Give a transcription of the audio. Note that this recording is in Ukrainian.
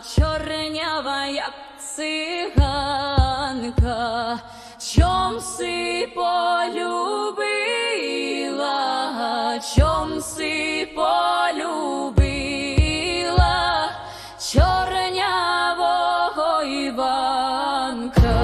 чорнява, як циганка, чом си полюбила, чом си полюбила, чорнявого Іванка.